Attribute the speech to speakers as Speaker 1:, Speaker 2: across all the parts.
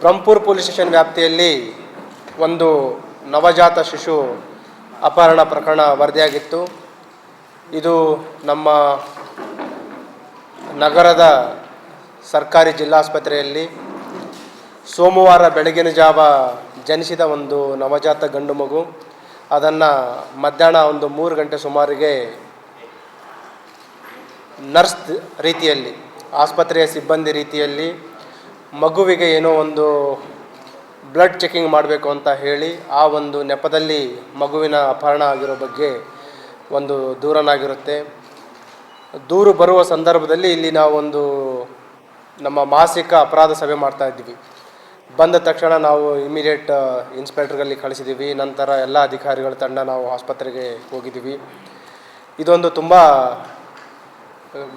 Speaker 1: Brahmapur police station ವ್ಯಾಪ್ತಿಯಲ್ಲಿ ಒಂದು ನವಜಾತ ಶಿಶು ಅಪಹರಣ ಪ್ರಕರಣ ವರದಿಯಾಗಿತ್ತು. ಇದು ನಮ್ಮ ನಗರದ ಸರ್ಕಾರಿ ಜಿಲ್ಲಾಸ್ಪತ್ರೆಯಲ್ಲಿ ಸೋಮವಾರ ಬೆಳಗಿನ ಜಾವ ಜನಿಸಿದ ಒಂದು ನವಜಾತ ಗಂಡು ಮಗು. ಅದನ್ನು ಮಧ್ಯಾಹ್ನ ಒಂದು ಮೂರು ಗಂಟೆ ಸುಮಾರಿಗೆ ನರ್ಸ್ ರೀತಿಯಲ್ಲಿ, ಆಸ್ಪತ್ರೆಯ ಸಿಬ್ಬಂದಿ ರೀತಿಯಲ್ಲಿ ಮಗುವಿಗೆ ಏನೋ ಒಂದು ಬ್ಲಡ್ ಚೆಕಿಂಗ್ ಮಾಡಬೇಕು ಅಂತ ಹೇಳಿ ಆ ಒಂದು ನೆಪದಲ್ಲಿ ಮಗುವಿನ ಅಪಹರಣ ಆಗಿರೋ ಬಗ್ಗೆ ಒಂದು ದೂರನಾಗಿರುತ್ತೆ. ದೂರು ಬರುವ ಸಂದರ್ಭದಲ್ಲಿ ಇಲ್ಲಿ ನಾವೊಂದು ನಮ್ಮ ಮಾಸಿಕ ಅಪರಾಧ ಸಭೆ ಮಾಡ್ತಾ ಇದ್ದೀವಿ. ಬಂದ ತಕ್ಷಣ ನಾವು ಇಮಿಡಿಯೇಟ್ ಇನ್ಸ್ಪೆಕ್ಟರ್ಗಲ್ಲಿ ಕಳಿಸಿದ್ದೀವಿ ನಂತರ ಎಲ್ಲ ಅಧಿಕಾರಿಗಳ ತಂಡ ನಾವು ಆಸ್ಪತ್ರೆಗೆ ಹೋಗಿದ್ದೀವಿ. ಇದೊಂದು ತುಂಬ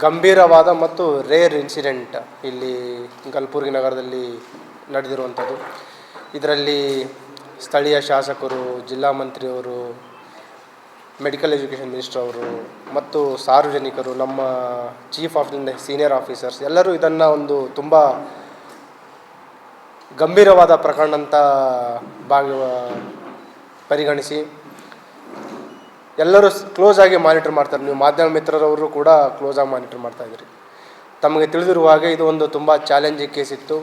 Speaker 1: ಗಂಭೀರವಾದ ಮತ್ತು ರೇರ್ ಇನ್ಸಿಡೆಂಟ್ ಇಲ್ಲಿ ಕಲಬುರ್ಗಿ ನಗರದಲ್ಲಿ ನಡೆದಿರುವಂಥದ್ದು. ಇದರಲ್ಲಿ ಸ್ಥಳೀಯ ಶಾಸಕರು, ಜಿಲ್ಲಾ ಮಂತ್ರಿಯವರು ಮೆಡಿಕಲ್ ಎಜುಕೇಷನ್ ಮಿನಿಸ್ಟರ್ ಅವರು ಮತ್ತು ಸಾರ್ವಜನಿಕರು, ನಮ್ಮ chief of the senior officers ಎಲ್ಲರೂ ಇದನ್ನು ಒಂದು ತುಂಬ ಗಂಭೀರವಾದ ಪ್ರಕರಣ ಅಂತ ಭಾಗ ಪರಿಗಣಿಸಿ ಎಲ್ಲರೂ ಕ್ಲೋಸ್ ಆಗಿ ಮಾನಿಟರ್ ಮಾಡ್ತಾರೆ. ನೀವು ಮಾಧ್ಯಮ ಮಿತ್ರರವರು ಕೂಡ ಕ್ಲೋಸ್ ಆಗಿ ಮಾನಿಟರ್ ಮಾಡ್ತಾ ಇದ್ದೀರಿ. ತಮಗೆ ತಿಳಿದಿರುವ ಹಾಗೆ ಇದು ಒಂದು ತುಂಬ ಚಾಲೆಂಜಿಂಗ್ ಕೇಸ್ ಇತ್ತು.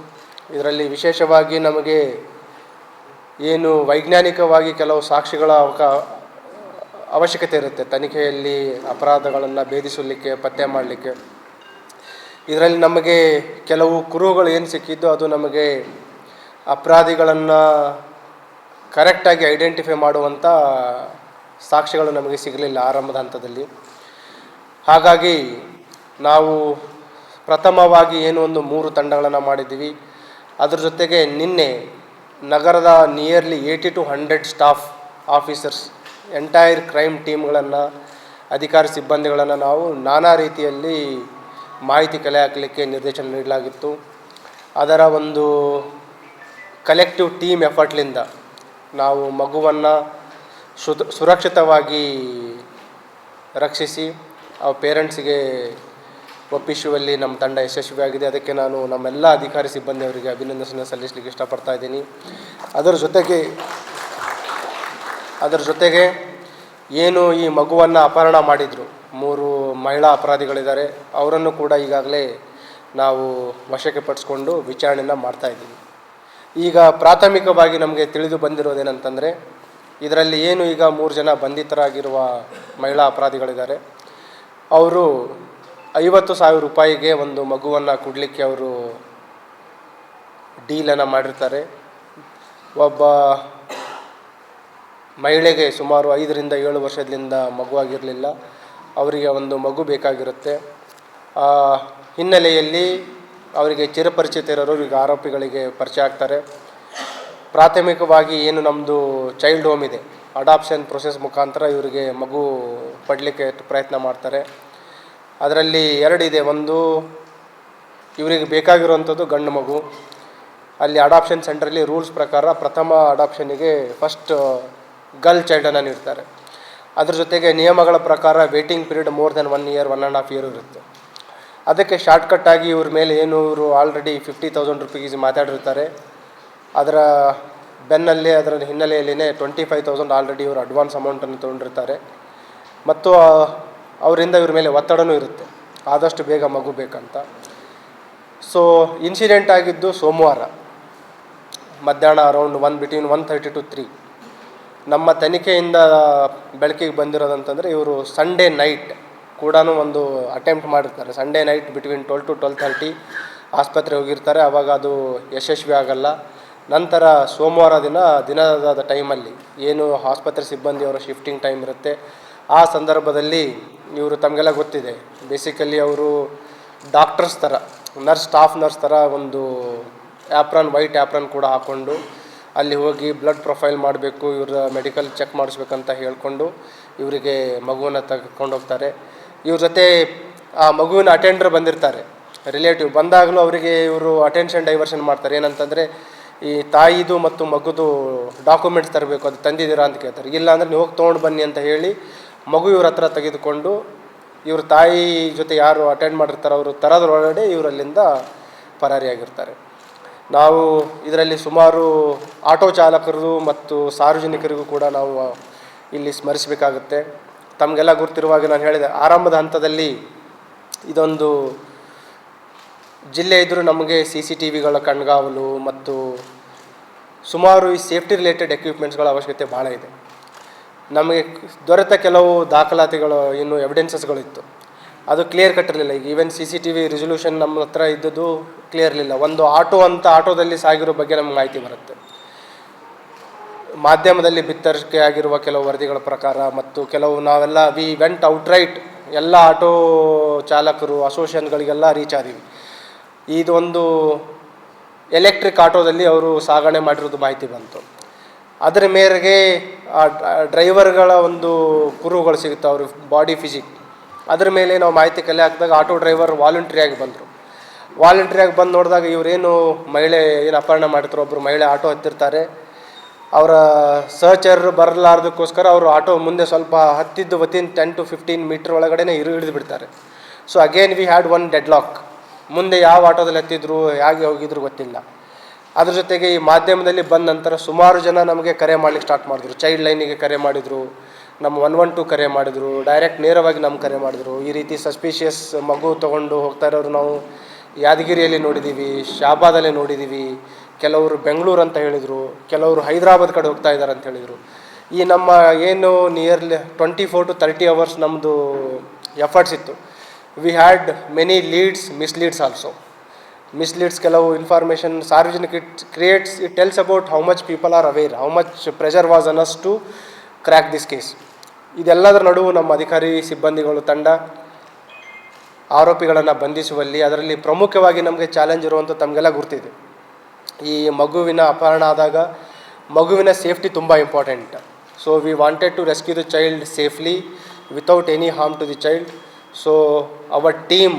Speaker 1: ಇದರಲ್ಲಿ ವಿಶೇಷವಾಗಿ ನಮಗೆ ಏನು ವೈಜ್ಞಾನಿಕವಾಗಿ ಕೆಲವು ಸಾಕ್ಷಿಗಳ ಅವಕ, ಅವಶ್ಯಕತೆ ಇರುತ್ತೆ. ತನಿಖೆಯಲ್ಲಿ ಅಪರಾಧಗಳನ್ನು ಭೇದಿಸಲಿಕ್ಕೆ, ಪತ್ತೆ ಮಾಡಲಿಕ್ಕೆ. ಇದರಲ್ಲಿ ನಮಗೆ ಕೆಲವು ಕುರುಹುಗಳು ಏನು ಸಿಕ್ಕಿದ್ದು ಅದು ನಮಗೆ ಅಪರಾಧಿಗಳನ್ನು ಕರೆಕ್ಟಾಗಿ ಐಡೆಂಟಿಫೈ ಮಾಡುವಂಥ ಸಾಕ್ಷ್ಯಗಳು ನಮಗೆ ಸಿಗಲಿಲ್ಲ ಆರಂಭದ ಹಂತದಲ್ಲಿ. ಹಾಗಾಗಿ ನಾವು ಪ್ರಥಮವಾಗಿ ಏನು ಒಂದು ಮೂರು ತಂಡಗಳನ್ನು ಮಾಡಿದ್ದೀವಿ. ಅದರ ಜೊತೆಗೆ ನಿನ್ನೆ ನಗರದ nearly eighty to hundred staff officers entire crime ಟೀಮ್ಗಳನ್ನು ಅಧಿಕಾರಿ ಸಿಬ್ಬಂದಿಗಳನ್ನು ನಾವು ನಾನಾ ರೀತಿಯಲ್ಲಿ ಮಾಹಿತಿ ಕಲೆ ಹಾಕಲಿಕ್ಕೆ ನಿರ್ದೇಶನ ನೀಡಲಾಗಿತ್ತು. ಅದರ ಒಂದು ಕಲೆಕ್ಟಿವ್ ಟೀಮ್ ಎಫರ್ಟ್ಲಿಂದ ನಾವು ಮಗುವನ್ನು ಸುರಕ್ಷಿತವಾಗಿ ರಕ್ಷಿಸಿ ಆ ಪೇರೆಂಟ್ಸಿಗೆ ಒಪ್ಪಿಸುವಲ್ಲಿ ನಮ್ಮ ತಂಡ ಯಶಸ್ವಿಯಾಗಿದೆ. ಅದಕ್ಕೆ ನಾನು ನಮ್ಮೆಲ್ಲ ಅಧಿಕಾರಿ ಸಿಬ್ಬಂದಿಯವರಿಗೆ ಅಭಿನಂದನೆ ಸಲ್ಲಿಸಲಿಕ್ಕೆ ಇಷ್ಟಪಡ್ತಾ ಇದ್ದೀನಿ. ಅದರ ಜೊತೆಗೆ ಅದರ ಜೊತೆಗೆ ಏನು ಈ ಮಗುವನ್ನು ಅಪಹರಣ ಮಾಡಿದರು. ಮೂರು ಮಹಿಳಾ ಅಪರಾಧಿಗಳಿದ್ದಾರೆ. ಅವರನ್ನು ಕೂಡ ಈಗಾಗಲೇ ನಾವು ವಶಕ್ಕೆ ಪಡಿಸ್ಕೊಂಡು ವಿಚಾರಣೆಯನ್ನು ಮಾಡ್ತಾ ಇದ್ದೀವಿ. ಈಗ ಪ್ರಾಥಮಿಕವಾಗಿ ನಮಗೆ ತಿಳಿದು ಬಂದಿರೋದೇನಂತಂದರೆ ಇದರಲ್ಲಿ ಏನು ಈಗ ಮೂರು ಜನ ಬಂಧಿತರಾಗಿರುವ ಮಹಿಳಾ ಅಪರಾಧಿಗಳಿದ್ದಾರೆ. ಅವರು ಐವತ್ತು ಸಾವಿರ ರೂಪಾಯಿಗೆ ಒಂದು ಮಗುವನ್ನು ಕೊಡಲಿಕ್ಕೆ ಅವರು ಡೀಲನ್ನು ಮಾಡಿರ್ತಾರೆ. ಒಬ್ಬ ಮಹಿಳೆಗೆ ಸುಮಾರು ಐದರಿಂದ ಏಳು ವರ್ಷದಿಂದ ಮಗುವಾಗಿರಲಿಲ್ಲ ಅವರಿಗೆ ಒಂದು ಮಗು ಬೇಕಾಗಿರುತ್ತೆ. ಆ ಹಿನ್ನೆಲೆಯಲ್ಲಿ ಅವರಿಗೆ ಚಿರಪರಿಚಿತ ಇರೋರು ಈಗ ಆರೋಪಿಗಳಿಗೆ ಪರಿಚಯ ಆಗ್ತಾರೆ. ಪ್ರಾಥಮಿಕವಾಗಿ ಏನು ನಮ್ಮದು ಚೈಲ್ಡ್ ಹೋಮ್ ಇದೆ. ಅಡಾಪ್ಷನ್ ಪ್ರೊಸೆಸ್ ಮುಖಾಂತರ ಇವರಿಗೆ ಮಗು ಪಡಲಿಕ್ಕೆ ಪ್ರಯತ್ನ ಮಾಡ್ತಾರೆ. ಅದರಲ್ಲಿ ಎರಡಿದೆ ಒಂದು, ಇವರಿಗೆ ಬೇಕಾಗಿರುವಂಥದ್ದು ಗಂಡು ಮಗು. ಅಲ್ಲಿ ಅಡಾಪ್ಷನ್ ಸೆಂಟ್ರಲ್ಲಿ ರೂಲ್ಸ್ ಪ್ರಕಾರ ಪ್ರಥಮ ಅಡಾಪ್ಷನಿಗೆ ಫಸ್ಟ್ ಗರ್ಲ್ ಚೈಲ್ಡನ್ನು ನೀಡ್ತಾರೆ. ಅದ್ರ ಜೊತೆಗೆ ನಿಯಮಗಳ ಪ್ರಕಾರ waiting period more than one year one and half year ಇರುತ್ತೆ. ಅದಕ್ಕೆ ಶಾರ್ಟ್ಕಟ್ಟಾಗಿ ಇವ್ರ ಮೇಲೆ ಏನು, ಇವರು ಆಲ್ರೆಡಿ ಫಿಫ್ಟಿ ತೌಸಂಡ್ ರುಪೀಸ್ ಮಾತಾಡಿರ್ತಾರೆ. ಅದರ ಬೆನ್ನಲ್ಲಿ, ಅದರ ಹಿನ್ನೆಲೆಯಲ್ಲಿನೇ ಟ್ವೆಂಟಿ ಫೈವ್ ತೌಸಂಡ್ ಆಲ್ರೆಡಿ ಇವರು ಅಡ್ವಾನ್ಸ್ ಅಮೌಂಟನ್ನು ತೊಗೊಂಡಿರ್ತಾರೆ. ಮತ್ತು ಅವರಿಂದ ಇವ್ರ ಮೇಲೆ ಒತ್ತಡನೂ ಇರುತ್ತೆ. ಆದಷ್ಟು ಬೇಗ ಮಗು ಬೇಕಂತ. ಸೊ ಇನ್ಸಿಡೆಂಟ್ ಆಗಿದ್ದು ಸೋಮವಾರ. ಮಧ್ಯಾಹ್ನ around one between one thirty to three ನಮ್ಮ ತನಿಖೆಯಿಂದ ಬೆಳಕಿಗೆ ಬಂದಿರೋದಂತಂದರೆ ಇವರು ಸಂಡೇ ನೈಟ್ ಕೂಡ ಒಂದು ಅಟೆಂಪ್ಟ್ ಮಾಡಿರ್ತಾರೆ. Sunday night between twelve to twelve thirty ಆಸ್ಪತ್ರೆ ಹೋಗಿರ್ತಾರೆ. ಆವಾಗ ಅದು ಯಶಸ್ವಿ ಆಗಲ್ಲ. ನಂತರ ಸೋಮವಾರ ದಿನ ದಿನದ ಟೈಮಲ್ಲಿ ಏನು ಆಸ್ಪತ್ರೆ ಸಿಬ್ಬಂದಿಯವರ ಶಿಫ್ಟಿಂಗ್ ಟೈಮ್ ಇರುತ್ತೆ, ಆ ಸಂದರ್ಭದಲ್ಲಿ ಇವರು ತಮಗೆಲ್ಲ ಗೊತ್ತಿದೆ. ಬೇಸಿಕಲಿ ಅವರು ಡಾಕ್ಟರ್ಸ್ ಥರ ನರ್ಸ್ ಸ್ಟಾಫ್ ನರ್ಸ್ ಥರ ಒಂದು ಆ್ಯಪ್ರನ್ ವೈಟ್ ಆ್ಯಪ್ರನ್ ಕೂಡ ಹಾಕ್ಕೊಂಡು ಅಲ್ಲಿ ಹೋಗಿ ಬ್ಲಡ್ ಪ್ರೊಫೈಲ್ ಮಾಡಬೇಕು ಇವ್ರ ಮೆಡಿಕಲ್ ಚೆಕ್ ಮಾಡಿಸ್ಬೇಕಂತ ಹೇಳಿಕೊಂಡು ಇವರಿಗೆ ಮಗುವನ್ನು ತಗೊಂಡು ಹೋಗ್ತಾರೆ. ಇವ್ರ ಜೊತೆ ಆ ಮಗುವಿನ ಅಟೆಂಡರ್ ಬಂದಿರ್ತಾರೆ. ರಿಲೇಟಿವ್ ಬಂದಾಗಲೂ ಅವರಿಗೆ ಇವರು ಅಟೆನ್ಷನ್ ಡೈವರ್ಷನ್ ಮಾಡ್ತಾರೆ. ಏನಂತಂದರೆ ಈ ತಾಯಿದು ಮತ್ತು ಮಗುದು ಡಾಕ್ಯುಮೆಂಟ್ಸ್ ತರಬೇಕು, ಅದು ತಂದಿದ್ದೀರಾ ಅಂತ ಕೇಳ್ತಾರೆ. ಇಲ್ಲ ಅಂದರೆ ನೀವು ಹೋಗಿ ತೊಗೊಂಡು ಬನ್ನಿ ಅಂತ ಹೇಳಿ ಮಗು ಇವ್ರ ಹತ್ರ ತೆಗೆದುಕೊಂಡು ಇವ್ರ ತಾಯಿ ಜೊತೆ ಯಾರು ಅಟೆಂಡ್ ಮಾಡಿರ್ತಾರೆ ಅವರು ತರೋದ್ರೊಳಗಡೆ ಇವರಲ್ಲಿಂದ ಪರಾರಿಯಾಗಿರ್ತಾರೆ ನಾವು ಇದರಲ್ಲಿ ಸುಮಾರು ಆಟೋ ಚಾಲಕರು ಮತ್ತು ಸಾರ್ವಜನಿಕರಿಗೂ ಕೂಡ ನಾವು ಇಲ್ಲಿ ಸ್ಮರಿಸಬೇಕಾಗುತ್ತೆ. ತಮಗೆಲ್ಲ ಗೊತ್ತಿರುವಾಗ ನಾನು ಹೇಳಿದೆ, ಆರಂಭದ ಹಂತದಲ್ಲಿ ಇದೊಂದು ಜಿಲ್ಲೆ ಇದ್ದರೂ ನಮಗೆ ಸಿ ಸಿ ಟಿ ವಿಗಳ ಕಣ್ಗಾವಲು ಮತ್ತು ಸುಮಾರು ಈ ಸೇಫ್ಟಿ ರಿಲೇಟೆಡ್ ಎಕ್ವಿಪ್ಮೆಂಟ್ಸ್ಗಳ ಅವಶ್ಯಕತೆ ಭಾಳ ಇದೆ. ನಮಗೆ ದೊರೆತ ಕೆಲವು ದಾಖಲಾತಿಗಳು ಇನ್ನು ಎವಿಡೆನ್ಸಸ್ಗಳಿತ್ತು ಅದು ಕ್ಲಿಯರ್ ಕಟ್ ಇರಲಿಲ್ಲ ಈಗ even C C T V resolution ನಮ್ಮ ಹತ್ರ ಇದ್ದದ್ದು ಕ್ಲಿಯರ್ ಇರಲಿಲ್ಲ. ಒಂದು ಆಟೋ ಅಂತ ಆಟೋದಲ್ಲಿ ಸಾಗಿರೋ ಬಗ್ಗೆ ನಮ್ಗೆ ಮಾಹಿತಿ ಬರುತ್ತೆ. ಮಾಧ್ಯಮದಲ್ಲಿ ಬಿತ್ತರಿಕೆ ಆಗಿರುವ ಕೆಲವು ವರದಿಗಳ ಪ್ರಕಾರ ಮತ್ತು ಕೆಲವು ನಾವೆಲ್ಲ ವಿ ವೆಂಟ್ ಔಟ್ರೈಟ್ ಎಲ್ಲ ಆಟೋ ಚಾಲಕರು ಅಸೋಸಿಯೇಷನ್ಗಳಿಗೆಲ್ಲ ರೀಚ್ ಆದೀವಿ. ಇದೊಂದು ಎಲೆಕ್ಟ್ರಿಕ್ ಆಟೋದಲ್ಲಿ ಅವರು ಸಾಗಣೆ ಮಾಡಿರೋದು ಮಾಹಿತಿ ಬಂತು. ಅದರ ಮೇರೆಗೆ ಆ ಡ್ರೈವರ್ಗಳ ಒಂದು ಕುರುಗಳು ಸಿಗುತ್ತೆ, ಅವ್ರ ಬಾಡಿ ಫಿಸಿಕ್. ಅದ್ರ ಮೇಲೆ ನಾವು ಮಾಹಿತಿ ಕಲೆ ಹಾಕಿದಾಗ ಆಟೋ ಡ್ರೈವರ್ ವಾಲಂಟ್ರಿಯಾಗಿ ಬಂದರು. ವಾಲಂಟ್ರಿಯಾಗಿ ಬಂದು ನೋಡಿದಾಗ ಇವರೇನು ಮಹಿಳೆ ಏನು ಅಪಹರಣ ಮಾಡ್ತಾರೋ ಒಬ್ಬರು ಮಹಿಳೆ ಆಟೋ ಹತ್ತಿರ್ತಾರೆ. ಅವರ ಸಹಚರರು ಬರಲಾರ್ದಕ್ಕೋಸ್ಕರ ಅವರು ಆಟೋ ಮುಂದೆ ಸ್ವಲ್ಪ ಹತ್ತಿದ್ದು within ten to fifteen metre ಒಳಗಡೆ ಇರು ಹಿಡಿದು ಬಿಡ್ತಾರೆ. So again we had one deadlock ಮುಂದೆ ಯಾವ ಆಟೋದಲ್ಲಿ ಹತ್ತಿದ್ರು ಹೇಗೆ ಹೋಗಿದ್ರು ಗೊತ್ತಿಲ್ಲ. ಅದ್ರ ಜೊತೆಗೆ ಈ ಮಾಧ್ಯಮದಲ್ಲಿ ಬಂದ ನಂತರ ಸುಮಾರು ಜನ ನಮಗೆ ಕರೆ ಮಾಡ್ಲಿಕ್ಕೆ ಸ್ಟಾರ್ಟ್ ಮಾಡಿದ್ರು. ಚೈಲ್ಡ್ ಲೈನಿಗೆ ಕರೆ ಮಾಡಿದರು, ನಮ್ಮ ಒನ್ ಒನ್ ಟು ಕರೆ ಮಾಡಿದರು ಡೈರೆಕ್ಟ್ ನೇರವಾಗಿ ನಮ್ಗೆ ಕರೆ ಮಾಡಿದರು. ಈ ರೀತಿ ಸಸ್ಪಿಷಿಯಸ್ ಮಗು ತೊಗೊಂಡು ಹೋಗ್ತಾ ಇರೋರು ನಾವು ಯಾದಗಿರಿಯಲ್ಲಿ ನೋಡಿದ್ದೀವಿ ಶಾಬಾದಲ್ಲಿ ನೋಡಿದ್ದೀವಿ ಕೆಲವರು ಬೆಂಗಳೂರು ಅಂತ ಹೇಳಿದರು, ಕೆಲವರು ಹೈದರಾಬಾದ್ ಕಡೆ ಹೋಗ್ತಾ ಇದ್ದಾರೆ ಅಂತ ಹೇಳಿದರು. ಈ ನಮ್ಮ ಏನು nearly twenty four to thirty hours ನಮ್ಮದು ಎಫರ್ಟ್ಸ್ ಇತ್ತು. We had many leads misleads also misleads ಕೆಲವು ಇನ್ಫಾರ್ಮೇಷನ್ ಸಾರ್ವಜನಿಕ it creates it tells about how much people are aware how much pressure was on us to crack this case ಇದೆಲ್ಲದರ ನಡುವು ನಮ್ಮ ಅಧಿಕಾರಿ, ಸಿಬ್ಬಂದಿಗಳು ತಂಡ, ಆರೋಪಿಗಳನ್ನು ಬಂಧಿಸುವಲ್ಲಿ ಅದರಲ್ಲಿ ಪ್ರಮುಖವಾಗಿ ನಮಗೆ ಚಾಲೆಂಜ್ ಇರುವಂಥ ತಮಗೆಲ್ಲ ಗುರ್ತಿದೆ. ಈ ಮಗುವಿನ ಅಪಹರಣ ಆದಾಗ ಮಗುವಿನ ಸೇಫ್ಟಿ ತುಂಬ important so we wanted to rescue the child safely without any harm to the child so our team